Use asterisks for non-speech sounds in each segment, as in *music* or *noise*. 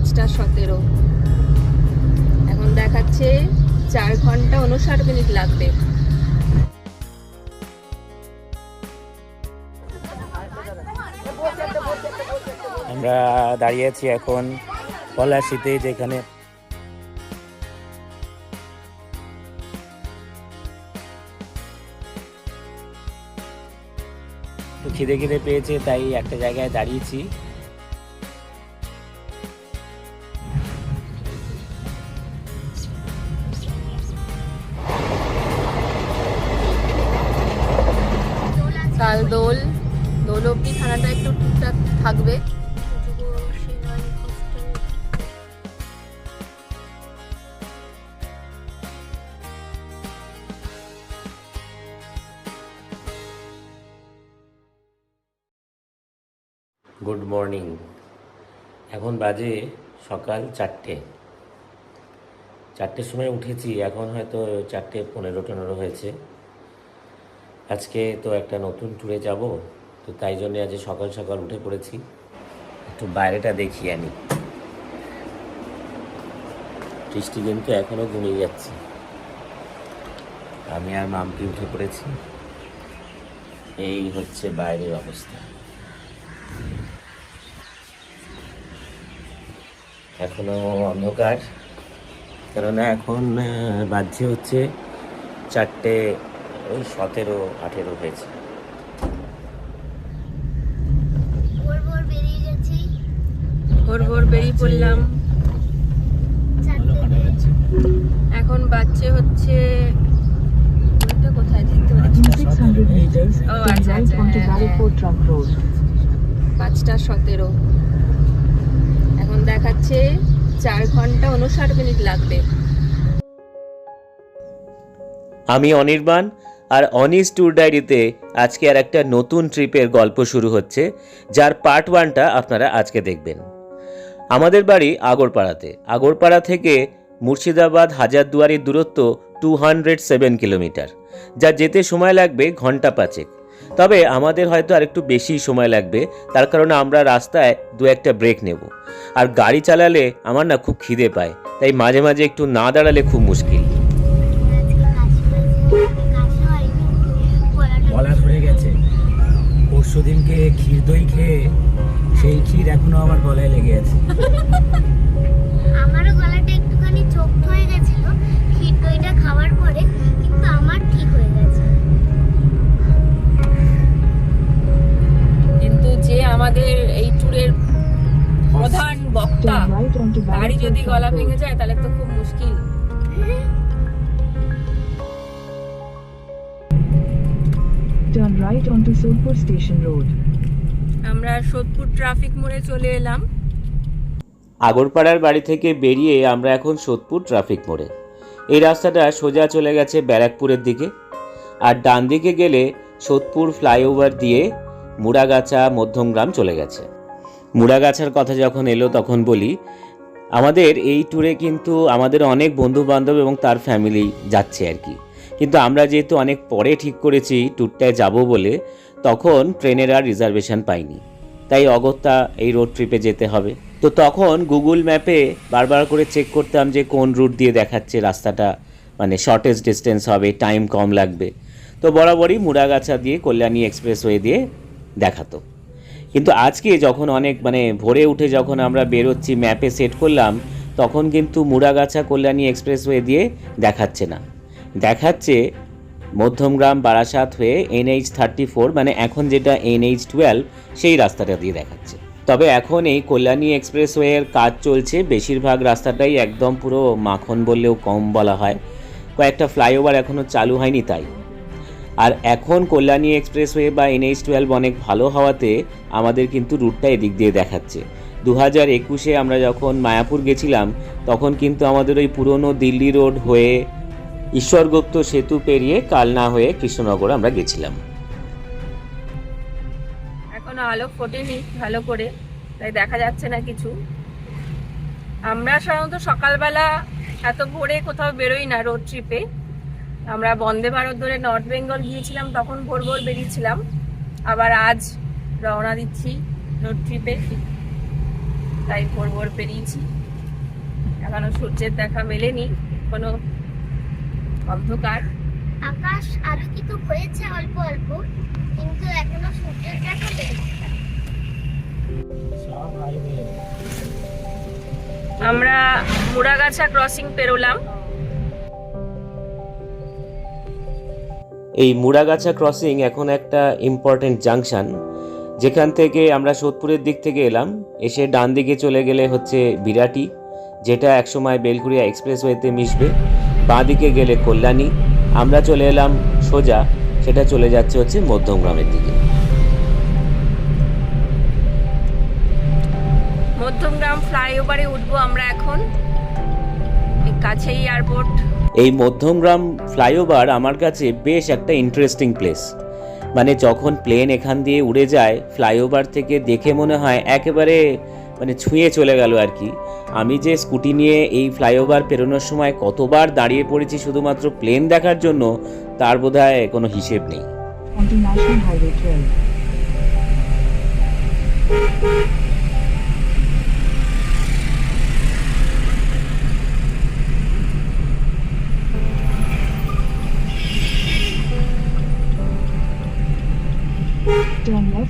পাঁচটা সতেরো। এখন দেখাচ্ছে চার ঘণ্টা উনষাট মিনিট লাগবে। আমরা দাঁড়িয়ে আছি এখন পলাশিতে, যেখানে খিদে খিদে পেয়েছে, তাই একটা জায়গায় দাঁড়িয়েছি। Good morning. এখন বাজে সকাল চারটে। চারটের সময় উঠেছি, এখন হয়তো চারটে পনেরো টনেরো হয়েছে। আজকে তো একটা নতুন ট্যুরে যাব, তো তাই জন্য আজ সকাল সকাল উঠে পড়েছি। একটু বাইরেটা দেখিয়ে আনি। বৃষ্টি কিন্তু এখনও ঘুমিয়ে যাচ্ছে। আমি আর মামপি উঠে পড়েছি। এই হচ্ছে বাইরের অবস্থা। এখনও অন্ধকার। কেননা এখন বাজছে হচ্ছে চারটে ওই সতেরো আঠেরো হয়েছে। ভোর ভোর বেরিয়ে ভোর ভোর বেরিয়ে পড়লাম। এখন বাচ্চে হচ্ছে কোথায় দেখতে পাচ্ছি না। 600 meters, Oh, আচ্ছা, আচ্ছা, হ্যাঁ, Road. পাঁচটা সতেরো। দেখাচ্ছে চার ঘণ্টা উনষাট মিনিট লাগবে। আমি অনির্বাণ আর অনিস ট্যুর ডায়েরিতে আজকে আর একটা নতুন ট্রিপের গল্প শুরু হচ্ছে, যার পার্ট ওয়ানটা আপনারা আজকে দেখবেন। আমাদের বাড়ি আগরপাড়াতে। আগরপাড়া থেকে মুর্শিদাবাদ হাজারদুয়ারির দূরত্ব টু হান্ড্রেড সেভেন কিলোমিটার, যা যেতে সময় লাগবে ঘণ্টা পাঁচেক। তবে আমাদের হয়তো আর একটু বেশি সময় লাগবে তার কারণে আমরা রাস্তায় দু একটা ব্রেক নেব। আর গাড়ি চালালে আমার না খুব খিদে পায় তাই মাঝে মাঝে একটু না দাঁড়ালে খুব মুশকিল। গেছে পরশু দিনকে ক্ষীর দই খেয়ে সেই ক্ষীর এখনও আমার গলায় লেগে আছে। *laughs* আমাদের এই ট্যুরের প্রধান বক্তা। তারই যদি গলা ভেঙে যায় তাহলে তো খুব মুশকিল। Turn right onto Sodhpur Station Road. আমরা সোদপুর ট্রাফিক মোড়ে চলে এলাম। আগরপাড়ার বাড়ি থেকে বেরিয়ে আমরা এখন সোদপুর ট্রাফিক মোড়ে। এই রাস্তাটা সোজা চলে গেছে ব্যারাকপুরের দিকে। আর ডান দিকে গেলে সোদপুর ফ্লাইওভার দিয়ে মুড়াগাছা মধ্যমগ্রাম চলে গেছে। মুড়াগাছার কথা যখন এলো তখন বলি, আমাদের এই ট্যুরে কিন্তু আমাদের অনেক বন্ধু বান্ধব এবং তার ফ্যামিলি যাচ্ছে আর কি। কিন্তু আমরা যেহেতু অনেক পরে ঠিক করেছি ট্যুরটায় যাব বলে, তখন ট্রেনের আর রিজার্ভেশন পাইনি। তাই অগত্যা এই রোড ট্রিপে যেতে হবে। তো তখন গুগল ম্যাপে বারবার করে চেক করতাম যে কোন রুট দিয়ে দেখাচ্ছে রাস্তাটা মানে শর্টেজ ডিস্টেন্স হবে টাইম কম লাগবে। তো বরাবরই মুড়াগাছা দিয়ে কল্যাণী এক্সপ্রেসওয়ে দিয়ে দেখাতো। কিন্তু আজকে যখন অনেক মানে ভোরে উঠে যখন আমরা বেরোচ্ছি ম্যাপে সেট করলাম, তখন কিন্তু মুড়াগাছা কল্যাণী এক্সপ্রেসওয়ে দিয়ে দেখাচ্ছে না। দেখাচ্ছে মধ্যমগ্রাম বারাসাত হয়ে এনএইচ থার্টি ফোর মানে এখন যেটা এনএইচ টুয়েলভ সেই রাস্তাটা দিয়ে দেখাচ্ছে। তবে এখন এই কল্যাণী এক্সপ্রেসওয়ের কাজ চলছে, বেশিরভাগ রাস্তাটাই একদম পুরো মাখন বললেও কম বলা হয়। কয়েকটা ফ্লাইওভার এখনও চালু হয়নি তাই। আর এখন কল্যাণী এক্সপ্রেসওয়ে বা এনএইচ টুয়েলভ অনেক ভালো হওয়াতে আমাদের কিন্তু রুটটা এদিক দিয়ে দেখাচ্ছে। দু হাজার একুশে আমরা যখন মায়াপুর গেছিলাম, তখন কিন্তু আমাদের ওই পুরনো দিল্লি রোড হয়ে ঈশ্বরগুপ্ত সেতু পেরিয়ে কালনা হয়ে কৃষ্ণনগর আমরা গেছিলাম। এখনও আলো ফোটেনি ভালো করে, তাই দেখা যাচ্ছে না কিছু। আমরা সাধারণত সকালবেলা এত ভোরে কোথাও বেরোই না রোড ট্রিপে। আমরা বন্দে ভারত ধরে নর্থ বেঙ্গল গিয়েছিলাম তখন ভোর ভোর বেরিয়েছিলাম। আবার আজ রওনা দিচ্ছি রোড ট্রিপে তাই ভোর ভোর বেরিয়েছি। এখনও সূর্যের দেখা মেলেনি কোনো অন্ধকার। আকাশ আলোকিত হয়েছে অল্প অল্প কিন্তু এখনও সূর্যের দেখা নেই আমরা মুড়াগাছা ক্রসিং পেরোলাম। এই মুড়াগাছা ক্রসিং এখন একটা ইম্পর্টেন্ট জাংশন যেখান থেকে আমরা সোদপুরের দিক থেকে এলাম। এসে ডান দিকে চলে গেলে হচ্ছে বিরাটি, যেটা একসময় বেলকুড়িয়া এক্সপ্রেসওয়েতে মিশবে। বাঁ দিকে গেলে কল্যাণী। আমরা চলে এলাম সোজা, সেটা চলে যাচ্ছে হচ্ছে মধ্যমগ্রামের দিকে। মধ্যমগ্রাম ফ্লাইওভারে উঠবো আমরা এখন। কাছেই এয়ারপোর্ট এই মধ্যমগ্রাম ফ্লাইওভার আমার কাছে বেশ একটা ইন্টারেস্টিং প্লেস মানে যখন প্লেন এখান দিয়ে উড়ে যায়, ফ্লাইওভার থেকে দেখে মনে হয় একেবারে মানে ছুঁয়ে চলে গেল আর কি। আমি যে স্কুটি নিয়ে এই ফ্লাইওভার পেরোনোর সময় কতবার দাঁড়িয়ে পড়েছি শুধুমাত্র প্লেন দেখার জন্য, তার বোধহয় কোনো হিসেব নেই।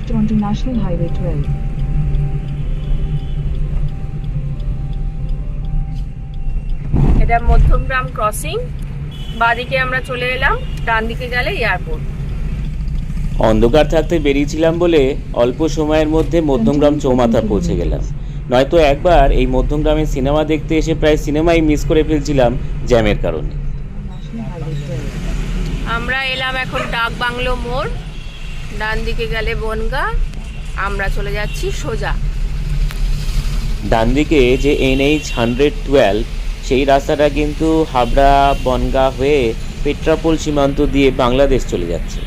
Left onto National Highway 12. এটা মধ্যমগ্রাম ক্রসিং বাদিকে আমরা চলে এলাম ডান দিকে গেলে এয়ারপোর্ট অন্ধকার থাকতে বেরিয়েছিলাম বলে অল্প সময়ের মধ্যে মধ্যমগ্রাম চৌমাথা পৌঁছে গেলাম। নয়তো একবার এই মধ্যমগ্রামে সিনেমা দেখতে এসে প্রায় সিনেমাই মিস করে ফেলছিলাম জ্যামের কারণে। National Highway 12. আমরা এলাম এখন ডাক বাংলো মোড়। ডান দিকে গেলে বনগা আমরা চলে যাচ্ছি সোজা। ডান দিকে যে এনএইচ হান্ড্রেড টুয়েলভ সেই রাস্তাটা কিন্তু হাবড়া বনগা হয়ে পেট্রাপোল সীমান্ত দিয়ে বাংলাদেশ চলে যাচ্ছে।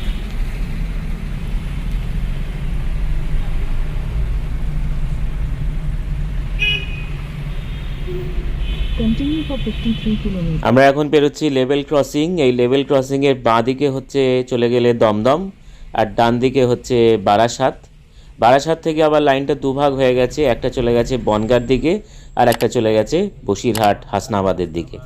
Continue for 53 kilometers. আমরা এখন পেরোচ্ছি লেভেল ক্রসিং এই লেভেল ক্রসিং এর বাঁ দিকে হচ্ছে চলে গেলে দমদম। আর ডান দিকে হচ্ছে বারাসাত। বারাসাত থেকে আবার লাইনটা দুভাগ হয়ে গেছে, একটা চলে গেছে বনগার দিকে আর একটা চলে গেছে বসিরহাট, হাসনাবাদের দিকে।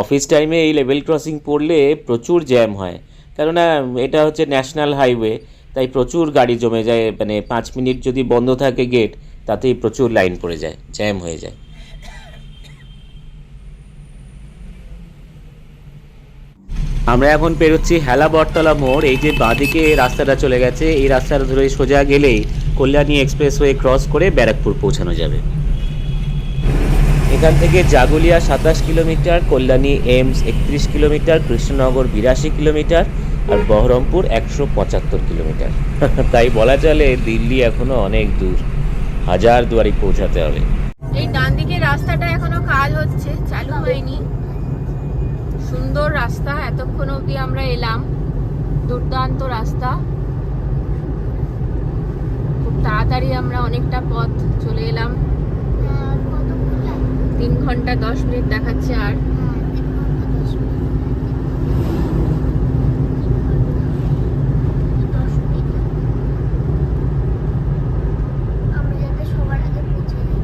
অফিস টাইমে এই লেভেল ক্রসিং পড়লে প্রচুর জ্যাম হয়, কেননা এটা হচ্ছে ন্যাশনাল হাইওয়ে, তাই প্রচুর গাড়ি জমে যায় মানে পাঁচ মিনিট যদি বন্ধ থাকে গেট, তাতেই প্রচুর লাইন পড়ে যায়, জ্যাম হয়ে যায়। আমরা এখন পেরোচ্ছি হেলা বটতলা মোড়, এই যে বাঁদিকে রাস্তাটা চলে গেছে, এই রাস্তাটা ধরে সোজা গেলেই কল্যাণী এক্সপ্রেসওয়ে ক্রস করে ব্যারাকপুর পৌঁছানো যাবে। এখান থেকে জাগুলিয়া সাতাশ কিলোমিটার, কল্যাণী এমস একত্রিশ কিলোমিটার, কৃষ্ণনগর বিরাশি কিলোমিটার আর বহরমপুর একশো পঁচাত্তর কিলোমিটার। *laughs* তাই বলা চলে দিল্লি এখনও অনেক দূর, হাজার দুয়ারি পৌঁছাতে হবে। এই ডান দিকে রাস্তাটা এখনও কাল হচ্ছে, চালু হয়নি। সুন্দর রাস্তা, এতক্ষণ অবধি আমরা এলাম। দুর্দান্ত রাস্তা। খুব তাড়াতাড়ি আমরা অনেকটা পথ চলে এলাম? তিন ঘণ্টা দশ মিনিট দেখাচ্ছে আর হ্যাঁ, তিন ঘণ্টা দশ মিনিট। দশ মিনিট। আমরা যাতে সবার আগে পৌঁছে যাই।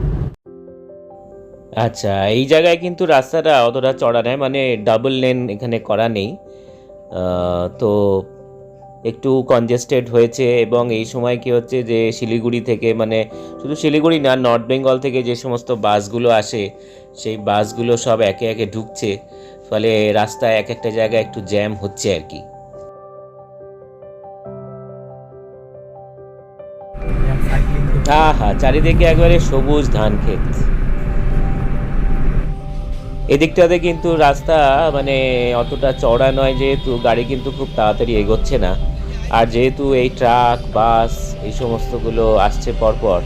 আচ্ছা এই জায়গায় কিন্তু রাস্তাটা অতটা চড়া নয় মানে ডাবল লেন এখানে করা নেই। তো একটু কনজেস্টেড হয়েছে এবং এই সময় কি হচ্ছে যে শিলিগুড়ি থেকে মানে শুধু শিলিগুড়ি না নর্থ বেঙ্গল থেকে যে সমস্ত বাসগুলো আসে সেই বাসগুলো সব একে একে ঢুকছে। ফলে রাস্তায় এক একটা জায়গায় একটু জ্যাম হচ্ছে আর কি। হ্যাঁ হ্যাঁ চারিদিকে একবারে সবুজ ধান ক্ষেত। এদিকটাতে কিন্তু রাস্তা মানে অতটা চওড়া নয় যেহেতু গাড়ি কিন্তু খুব তাড়াতাড়ি এগোচ্ছে না। আর যেহেতু এই ট্রাক বাস এই সমস্তগুলো আসছে পরপর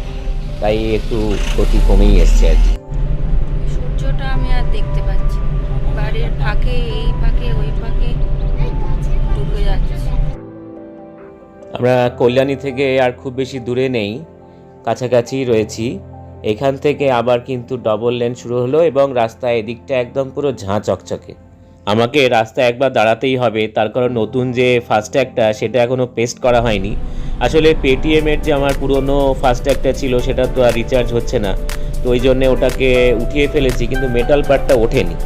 তাই একটু গতি কমেই এসছে আর কি। সূর্যটা আমি আর দেখতে পাচ্ছি বাড়ির ফাঁকে এই ফাঁকে ওই ফাঁকে ডুবে যাচ্ছে। আমরা কল্যাণী থেকে আর খুব বেশি দূরে নেই কাছাকাছি রয়েছি। এখান থেকে আবার কিন্তু ডবল লেন শুরু হলো এবং রাস্তা এদিকটা একদম পুরো ঝাঁ চকচকে। আমাকে রাস্তায় একবার দাঁড়াতেই হবে, তার কারণ নতুন যে ফাস্ট্যাগটা সেটা এখনও পেস্ট করা হয়নি। আসলে পেটিএমের যে আমার পুরনো ফাস্ট্যাগটা ছিল, সেটা তো আর রিচার্জ হচ্ছে না। তো ওই জন্যে ওটাকে উঠিয়ে ফেলেছি, কিন্তু মেটাল পার্টটা ওঠেনি।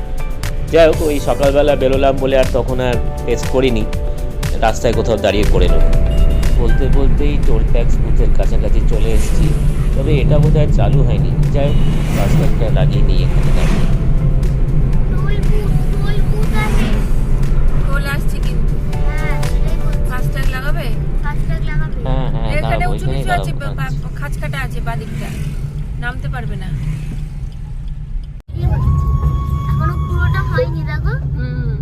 যাই হোক, ওই সকালবেলা বেরোলাম বলে আর তখন আর টেস্ট করিনি। রাস্তায় কোথাও দাঁড়িয়ে পড়ে নেব বলতে বলতেই টোল ট্যাক্স বুথের কাছাকাছি চলে এসেছি। তবে এটা বোধহয় চালু হয়নি। যাই ফাস্ট্যাগটা লাগিয়ে নিই এখানে। দাঁড়িয়ে হ্যাঁ হ্যাঁ হ্যাঁ এখানে উঁচু নিচু আছে বাদিকটা। নামতে পারবে না। এখনও পুরোটা হয়নি দেখো। হুম।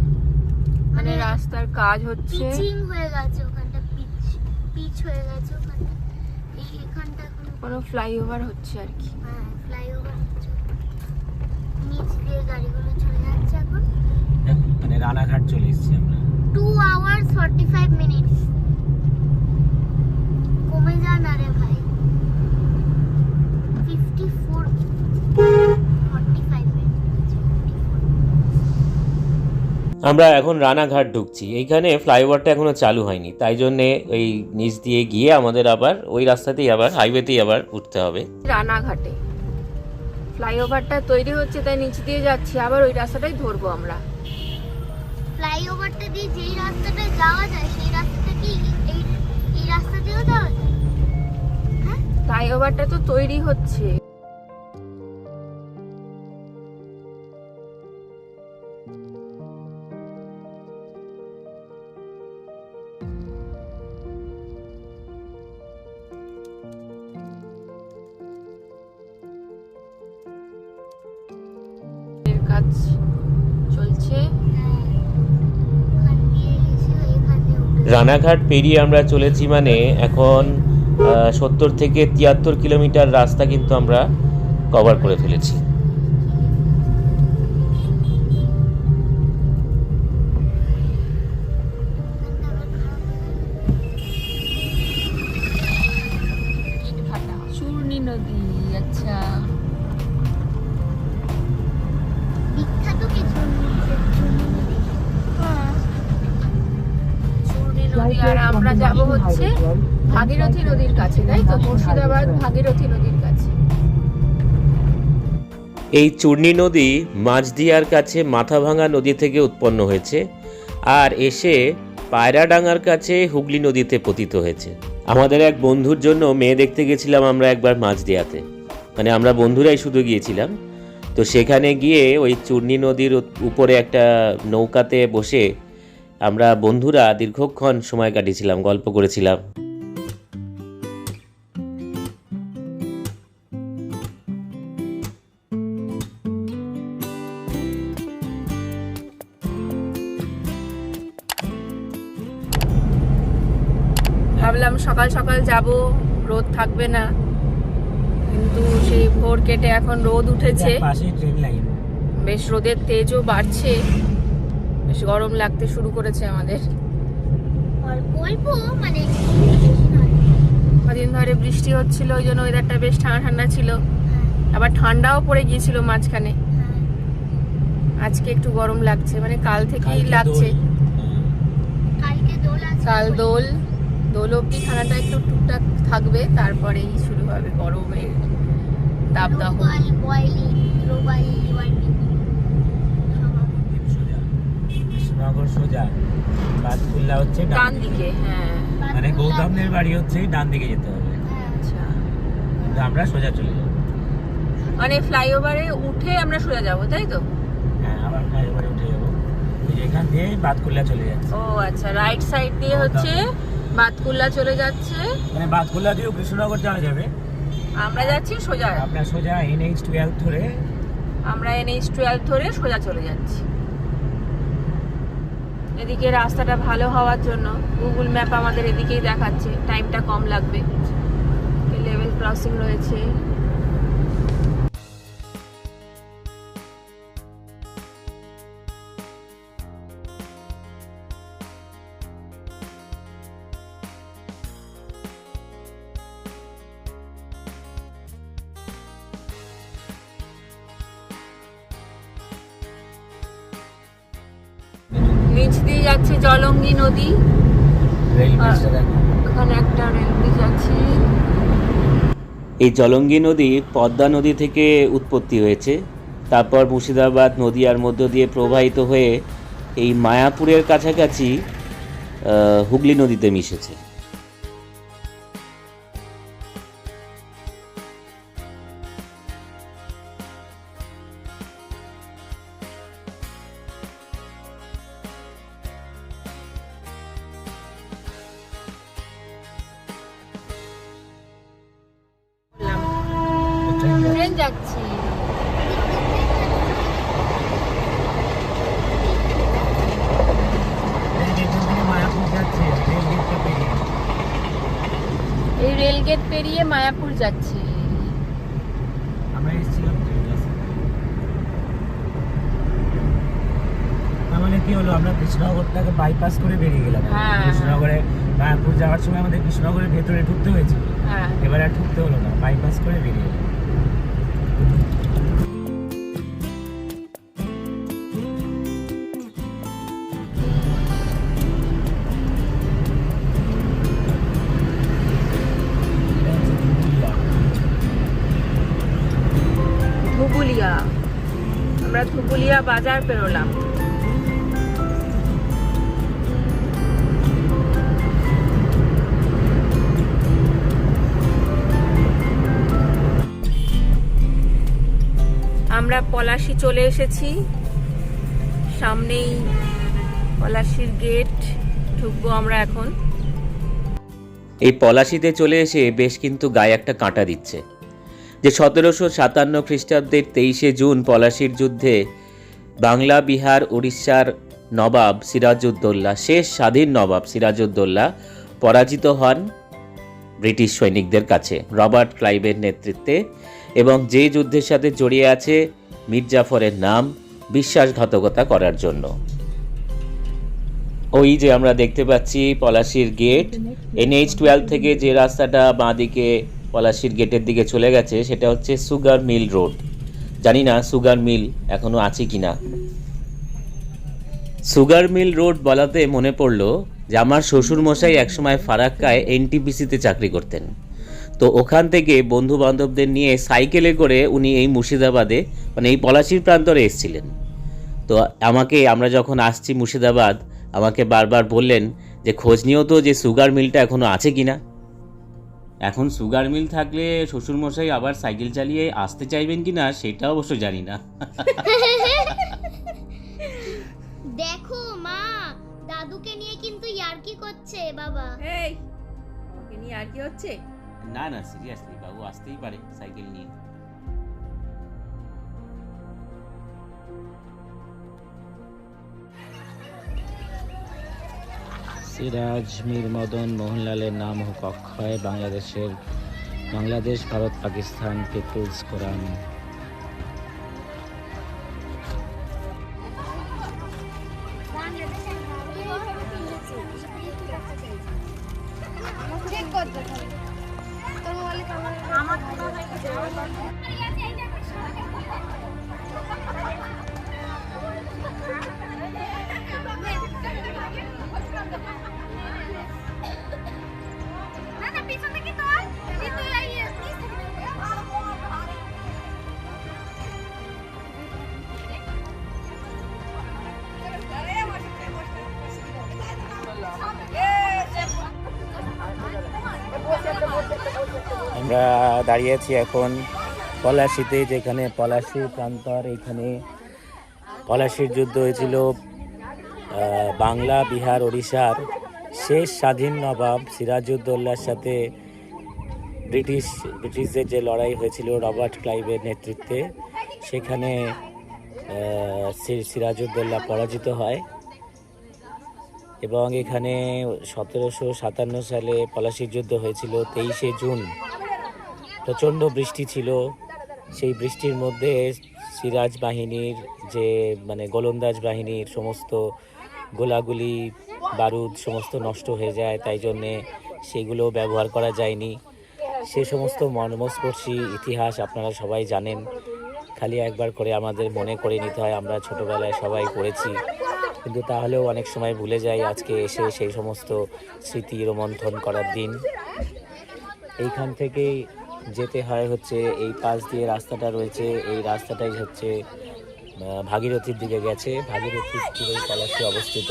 মানে মানে রাস্তার কাজ হচ্ছে। পিচিং হয়ে গেছে ওখানটা পিচ পিচ হয়ে গেছে ওখানটা। কোনো ফ্লাইওভার হচ্ছে আর কি। হ্যাঁ ফ্লাইওভার হচ্ছে। নিচ দিয়ে গাড়িগুলো চলে যাচ্ছে এখন। হ্যাঁ, মানে রানাঘাট চলে এসেছি আমরা। 2 আওয়ার 45 আমরা এখন রানাঘাট ঢুকছি। এইখানে ফ্লাইওভারটা এখনও চালু হয়নি। তাই জন্যে ওই নিচ দিয়ে গিয়ে আমাদের আবার ওই রাস্তাতেই আবার হাইওয়েতেই আবার উঠতে হবে। রানাঘাটে। ফ্লাইওভারটা তৈরি হচ্ছে তাই নিচ দিয়ে যাচ্ছি আবার ওই রাস্তাটাই ধরবো আমরা। ফ্লাইওভারটা দিয়ে যেই রাস্তাটা যাওয়া যায় সেই রাস্তাটা কি এই এই রাস্তা দিয়েও যাওয়া যায়? হ্যাঁ? ফ্লাইওভারটা তো তৈরি হচ্ছে। কাজ চলছে? রানাঘাট পেরিয়ে আমরা চলেছি মানে এখন সত্তর থেকে তিয়াত্তর কিলোমিটার রাস্তা কিন্তু আমরা কভার করে ফেলেছি। ভাগীরথী নদীর কাছে, তাই তো? মুর্শিদাবাদ ভাগীরথী নদীর কাছে। এই চূর্ণী নদী মাঝদিয়ার কাছে মাথাভাঙা নদী থেকে উৎপন্ন হয়েছে আর এসে পায়রাডাঙ্গার কাছে হুগলি নদীতে পতিত হয়েছে। আমাদের এক বন্ধুর জন্য মেয়ে দেখতে গেছিলাম আমরা একবার মাঝদিয়াতে। মানে আমরা বন্ধুরাই শুধু গিয়েছিলাম। তো সেখানে গিয়ে ওই চূর্ণী নদীর উপরে একটা নৌকাতে বসে আমরা বন্ধুরা দীর্ঘক্ষণ সময় কাটিয়েছিলাম গল্প করেছিলাম। ভাবলাম সকাল সকাল যাব রোদ থাকবে না। কিন্তু সেই ভোর কেটে এখন রোদ উঠেছে। পাশেই ট্রেন লাইন বেশ রোদের তেজও বাড়ছে। বেশ গরম লাগতে শুরু করেছে আমাদের। অল্প অল্প মানে কদিন ধরে বৃষ্টি হচ্ছিল ওই জন্য ওয়েদারটা বেশ ঠান্ডা ঠান্ডা ছিল। হ্যাঁ। আবার ঠান্ডাও পড়ে গিয়েছিল মাঝখানে। হ্যাঁ। আজকে একটু গরম লাগছে মানে কাল থেকেই লাগছে। কালকে দোল আছে কাল দোল দোল অব্দি ঠান্ডাটা একটু টুকটাক থাকবে তারপরেই শুরু হবে গরমের দাবদাহ কৃষ্ণনগর সোজা বাদকুল্লা হচ্ছে ডান দিকে হ্যাঁ। মানে গৌতমদের বাড়ি হচ্ছে ডান দিকে যেতে হবে। আচ্ছা। কিন্তু আমরা সোজা চলে যাব। মানে ফ্লাইওভারে উঠে আমরা সোজা যাব তাই তো? হ্যাঁ আবার ফ্লাইওভারে উঠে যাব। এখান দিয়ে বাদকুল্লা চলে যাচ্ছে। ও আচ্ছা রাইট সাইড দিয়ে হচ্ছে বাতকুল্লা চলে যাচ্ছে। মানে বাদকুল্লা দিয়েও কৃষ্ণনগর যাওয়া যাবে। আমরা যাচ্ছি সোজা। আপনার সোজা এনএইচ টুয়েলভ ধরে আমরা এনএইচ টুয়েলভ ধরে সোজা চলে যাচ্ছি। এদিকে রাস্তাটা ভালো হওয়ার জন্য গুগল ম্যাপ আমাদের এদিকেই দেখাচ্ছে। টাইমটা কম লাগবে। লেভেল ক্রসিং রয়েছে। এই জলঙ্গি নদী পদ্মা নদী থেকে উৎপত্তি হয়েছে। তারপর মুর্শিদাবাদ নদীয়ার মধ্য দিয়ে প্রবাহিত হয়ে এই মায়াপুরের কাছাকাছি হুগলি নদীতে মিশেছে। আমরা এসেছিলাম মানে কি হলো? আমরা কৃষ্ণনগরটাকে বাইপাস করে বেরিয়ে গেলাম। হ্যাঁ। কৃষ্ণনগরে মায়াপুর যাওয়ার সময় আমাদের কৃষ্ণনগরের ভেতরে ঢুকতে হয়েছে এবারে এবার আর ঢুকতে হলো না বাইপাস করে বেরিয়ে গেলাম। ধুবুলিয়া বাজার পেরোলাম। আমরা পলাশি চলে এসেছি। সামনেই পলাশির গেট ঢুকবো আমরা এখন। এই পলাশিতে চলে এসে বেশ কিন্তু গায়ে একটা কাঁটা দিচ্ছে। যে সতেরোশো সাতান্ন খ্রিস্টাব্দের তেইশে জুন পলাশির যুদ্ধে বাংলা, বিহার উড়িষ্যার নবাব সিরাজউদ্দৌল্লা শেষ স্বাধীন নবাব সিরাজউদ্দৌল্লা পরাজিত হন ব্রিটিশ সৈনিকদের কাছে, রবার্ট ক্লাইভের নেতৃত্বে এবং যে যুদ্ধের সাথে জড়িয়ে আছে মির্জাফরের নাম বিশ্বাসঘাতকতা করার জন্য। ওই যে আমরা দেখতে পাচ্ছি পলাশির গেট, এনএইচ টুয়েলভ থেকে যে রাস্তাটা বাঁদিকে পলাশির গেটের দিকে চলে গেছে, সেটা হচ্ছে সুগার মিল রোড। জানি না সুগার মিল এখনও আছে কি না সুগার মিল রোড বলাতে মনে পড়ল যে আমার শ্বশুরমশাই একসময় ফারাক্কায় এনটিপিসিতে চাকরি করতেন। তো ওখান থেকে বন্ধু বান্ধবদের নিয়ে সাইকেলে করে উনি এই মুর্শিদাবাদে মানে এই পলাশির প্রান্তরে এসেছিলেন। তো আমাকে, আমরা যখন আসছি মুর্শিদাবাদ, আমাকে বারবার বললেন যে খোঁজ নিও তো যে সুগার মিলটা এখনও আছে কিনা। এখন সুগার মিল থাকলে শ্বশুরমশাই আবার সাইকেল চালিয়ে আসতে চাইবেন কিনা সেটা অবশ্য জানি না। দেখো মা দাদুকে নিয়ে কিন্তু ইয়ার্কি করছে বাবা। এই ওকে নিয়ে আর কি হচ্ছে? না না সিরিয়াসলি বাবু আসতেই পারে সাইকেল নিয়ে। সিরাজ মীর মদন মোহনলালের নাম হোক অক্ষয় বাংলাদেশের বাংলাদেশ ভারত পাকিস্তান পিপুলস কোরআন দাঁড়িয়ে আছি এখন পলাশিতে যেখানে পলাশি প্রান্তর এখানে পলাশির যুদ্ধ হয়েছিল বাংলা বিহার ওড়িশার শেষ স্বাধীন নবাব সিরাজউদ্দৌলার সাথে ব্রিটিশ ব্রিটিশদের যে লড়াই হয়েছিল রবার্ট ক্লাইভের নেতৃত্বে সেখানে আহ, সি- সিরাজউদ্দৌলা পরাজিত হয়। এবং এখানে সতেরোশো সাতান্ন সালে পলাশির যুদ্ধ হয়েছিল তেইশে জুন। প্রচণ্ড বৃষ্টি ছিল। সেই বৃষ্টির মধ্যে সিরাজ বাহিনীর যে মানে গোলন্দাজ বাহিনীর সমস্ত গোলাগুলি, বারুদ সমস্ত নষ্ট হয়ে যায়, তাই জন্যে সেগুলো ব্যবহার করা যায়নি। সে সমস্ত মর্মস্পর্শী ইতিহাস আপনারা সবাই জানেন। খালি একবার করে আমাদের মনে করে নিতে হয়, আমরা ছোটোবেলায় সবাই পড়েছি। কিন্তু তাহলেও অনেক সময় ভুলে যাই আজকে এসে সেই সমস্ত স্মৃতি রোমন্থন করার দিন। এইখান থেকেই যেতে হয় হচ্ছে এই পাশ দিয়ে রাস্তাটা রয়েছে, এই রাস্তাটাই হচ্ছে ভাগীরথীর দিকে গেছে। ভাগীরথীর তীরেই পলাশি অবস্থিত।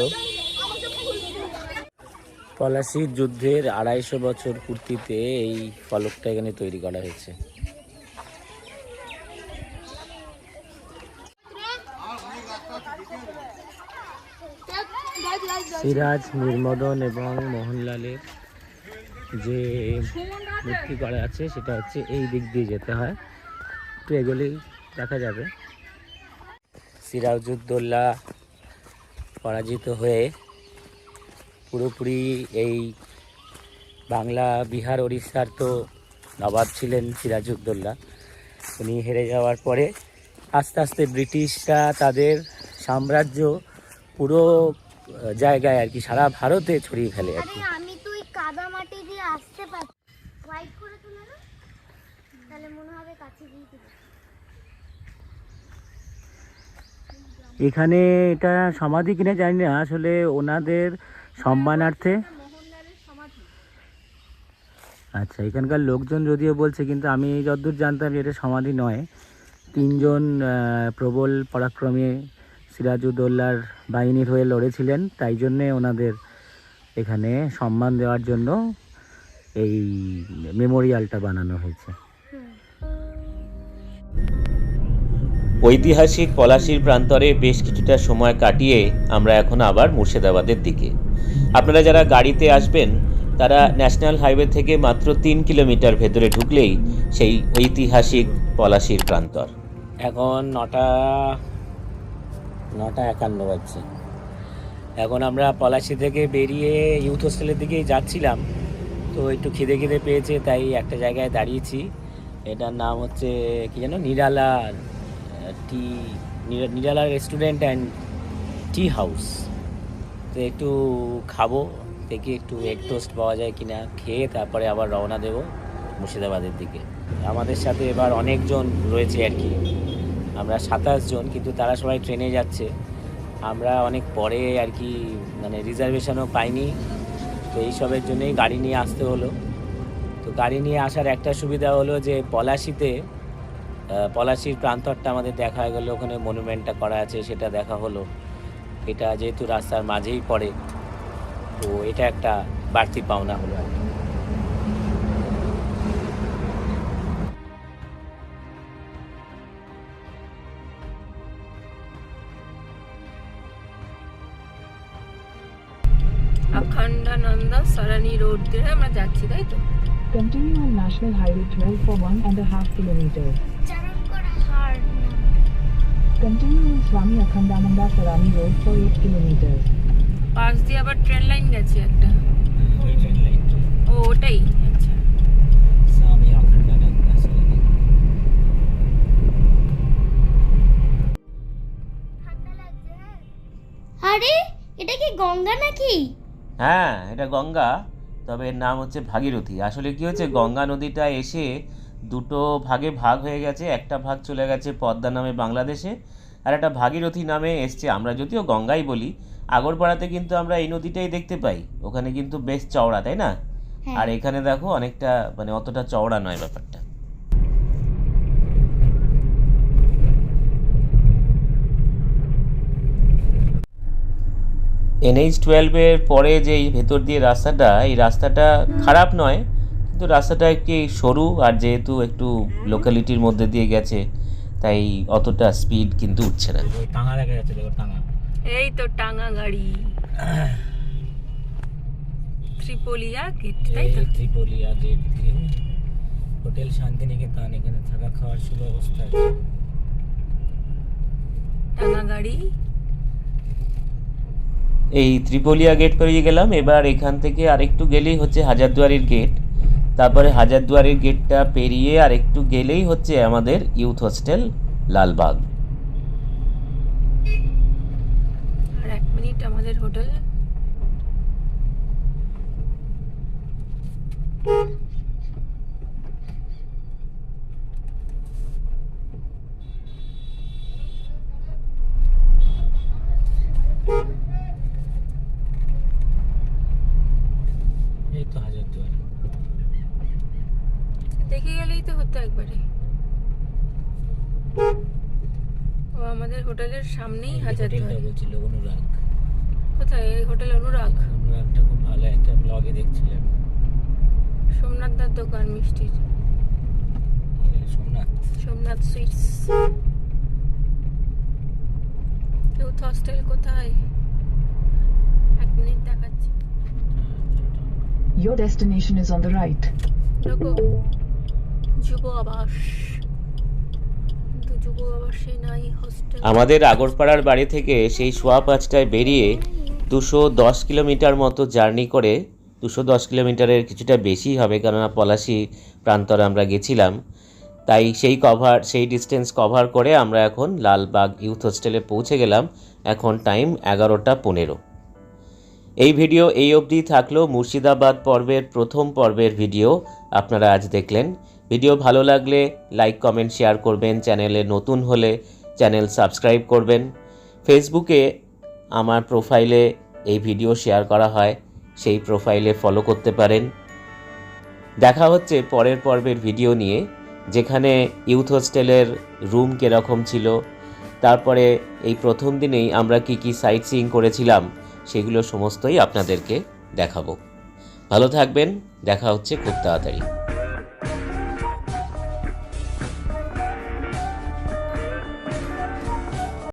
পলাশির যুদ্ধের আড়াইশো বছর পূর্তিতে এই ফলকটা এখানে তৈরি করা হয়েছে। সিরাজ, নির্মদন এবং মোহনলালের যে মূর্তি করা আছে, সেটা হচ্ছে এই দিক দিয়ে যেতে হয়। একটু এগোলেই দেখা যাবে। সিরাজউদ্দৌলা পরাজিত হয়ে পুরোপুরি এই বাংলা, বিহার, ওড়িশার তো নবাব ছিলেন সিরাজউদ্দৌলা। উনি হেরে যাওয়ার পরে আস্তে আস্তে ব্রিটিশরা তাদের সাম্রাজ্য পুরো জায়গায় আর কি সারা ভারতে ছড়িয়ে ফেলে আর কি আমি তো ওই কাদা মাটি দিয়ে আসতে পারছি। হোয়াইট করে তুলে না তাহলে মনে হবে কাছে গিয়ে তুলে এখানে এটা সমাধি কিনা জানি না আসলে ওনাদের সম্মানার্থে। আচ্ছা এখানকার লোকজন যদিও বলছে কিন্তু আমি যতদূর জানতাম যে এটা সমাধি নয়। তিনজন প্রবল পরাক্রমে সিরাজউদ্দৌলার বাহিনীর হয়ে লড়েছিলেন তাই জন্যে ওনাদের এখানে সম্মান দেওয়ার জন্য এই মেমোরিয়ালটা বানানো হয়েছে। ঐতিহাসিক পলাশির প্রান্তরে বেশ কিছুটা সময় কাটিয়ে আমরা এখন আবার মুর্শিদাবাদের দিকে। আপনারা যারা গাড়িতে আসবেন তারা ন্যাশনাল হাইওয়ে থেকে মাত্র তিন কিলোমিটার ভেতরে ঢুকলেই সেই ঐতিহাসিক পলাশির প্রান্তর। এখন নটা নটা একান্ন বাজছে। এখন আমরা পলাশি থেকে বেরিয়ে ইউথ হোস্টেলের দিকেই যাচ্ছিলাম। তো একটু খিদে খিদে পেয়েছে, তাই একটা জায়গায় দাঁড়িয়েছি। এটার নাম হচ্ছে, কি যেন? নিরালা টি, নিরা- নিরালা রেস্টুরেন্ট অ্যান্ড টি হাউস। তো একটু খাব, দেখি একটু এগ টোস্ট পাওয়া যায় কিনা। খেয়ে তারপরে আবার রওনা দেব মুর্শিদাবাদের দিকে। আমাদের সাথে এবার অনেকজন রয়েছে আর কি। আমরা সাতাশ জন, কিন্তু তারা সবাই ট্রেনে যাচ্ছে। আমরা অনেক পরে আর কি মানে রিজার্ভেশনও পাইনি। তো এইসবের জন্যই গাড়ি নিয়ে আসতে হলো। তো গাড়ি নিয়ে আসার একটা সুবিধা হলো যে পলাশিতে পলাশির প্রান্তরটা আমাদের দেখা হয়ে গেলো, ওখানে মনুমেন্টটা করা আছে, সেটা দেখা হলো। এটা যেহেতু রাস্তার মাঝেই পড়ে, তো এটা একটা বাড়তি পাওনা হলো আর কি। রোড দিয়ে আমরা যাচ্ছি তাই তো Continue on National Highway 12 for one and a half kilometers. চারণ করা হার্ড Continue on Swami Akhandananda Sarani Road for 8 kilometers. পাশ দিয়ে আবার ট্রেন লাইন গেছে একটা ও ওটাই আচ্ছা স্বামী অখণ্ডানন্দ সরণি। ঠান্ডা লাগছে হ্যাঁ আরে এটা কি গঙ্গা নাকি হ্যাঁ এটা গঙ্গা তবে এর নাম হচ্ছে ভাগীরথী। আসলে কি হচ্ছে গঙ্গা নদীটা এসে দুটো ভাগে ভাগ হয়ে গেছে। একটা ভাগ চলে গেছে পদ্মা নামে বাংলাদেশে আর একটা ভাগীরথী নামে এসছে। আমরা যদিও গঙ্গাই বলি আগরপাড়াতে কিন্তু আমরা এই নদীটাই দেখতে পাই। ওখানে কিন্তু বেশ চওড়া তাই না? হ্যাঁ। আর এখানে দেখো অনেকটা মানে অতটা চওড়া নয় ব্যাপারটা। এনএইচ টুয়েলভের পরে যে এই ভেতর দিয়ে রাস্তাটা এই রাস্তাটা খারাপ নয় কিন্তু রাস্তাটা একটি সরু আর যেহেতু একটু লোকালিটির মধ্যে দিয়ে গেছে তাই অতটা স্পিড কিন্তু উঠছে না। টাঙা দেখা যাচ্ছে টাঙা এই তো টাঙ্গা গাড়ি। ত্রিপলিয়া গেট তাই তো? ত্রিপলিয়া গেট দিয়ে হোটেল শান্তিনিকেতন এখানে থাকা খাওয়ার সুব্যবস্থা আছে। টাঙ্গা গাড়ি। এই ত্রিপলিয়া গেট পেরিয়ে গেলাম। এবার এখান থেকে আরেকটু গেলেই হচ্ছে হাজারদুয়ারির গেট তারপরে হাজারদুয়ারির গেটটা পেরিয়ে আরেকটু গেলেই হচ্ছে আমাদের ইউথ হোস্টেল লালবাগ। মিনিট আমাদের হোটেল। এই তো হাজারদুয়ারি দেখে গেলেই তো হতো একবারে। ও আমাদের হোটেলের সামনেই হাজারদুয়ারি বলছিল অনুরাগ। কোথায়? এই হোটেল অনুরাগ? অনুরাগটা খুব ভালো একটা ব্লগে দেখছিলাম। সোমনাথদার দোকান মিষ্টির। Somnath. Somnath sweets. Youth hostel কোথায়? এক মিনিট দেখাচ্ছি। Your destination is on the right. দেখো যুব আবাস। যুব আবাসে নাই হস্টেল আমাদের আগরপাড়ার বাড়ি থেকে সেই সোয়া পাঁচটায় বেরিয়ে দুশো দশ কিলোমিটার মতো জার্নি করে দুশো দশ কিলোমিটারের কিছুটা বেশি হবে কেননা পলাশি প্রান্তরে আমরা গেছিলাম। তাই সেই কভার সেই ডিস্টেন্স কভার করে আমরা এখন লালবাগ ইউথ হোস্টেলে পৌঁছে গেলাম। এখন টাইম এগারোটা পনেরো। এই ভিডিও এই অবধি থাকল মুর্শিদাবাদ পর্বের প্রথম পর্বের ভিডিও। আপনারা আজ দেখলেন। ভিডিও ভালো লাগলে লাইক, কমেন্ট, শেয়ার করবেন। চ্যানেলে নতুন হলে চ্যানেল সাবস্ক্রাইব করবেন। ফেসবুকে আমার প্রোফাইলে এই ভিডিও শেয়ার করা হয়। সেই প্রোফাইলে ফলো করতে পারেন। দেখা হচ্ছে পরের পর্বের ভিডিও নিয়ে, যেখানে ইউথ হোস্টেলের রুম কীরকম ছিল। তারপরে এই প্রথম দিনেই আমরা কি কি সাইট সিইং করেছিলাম সেগুলো সমস্তই আপনাদেরকে দেখাবো। ভালো থাকবেন দেখা হচ্ছে খুব তাড়াতাড়ি।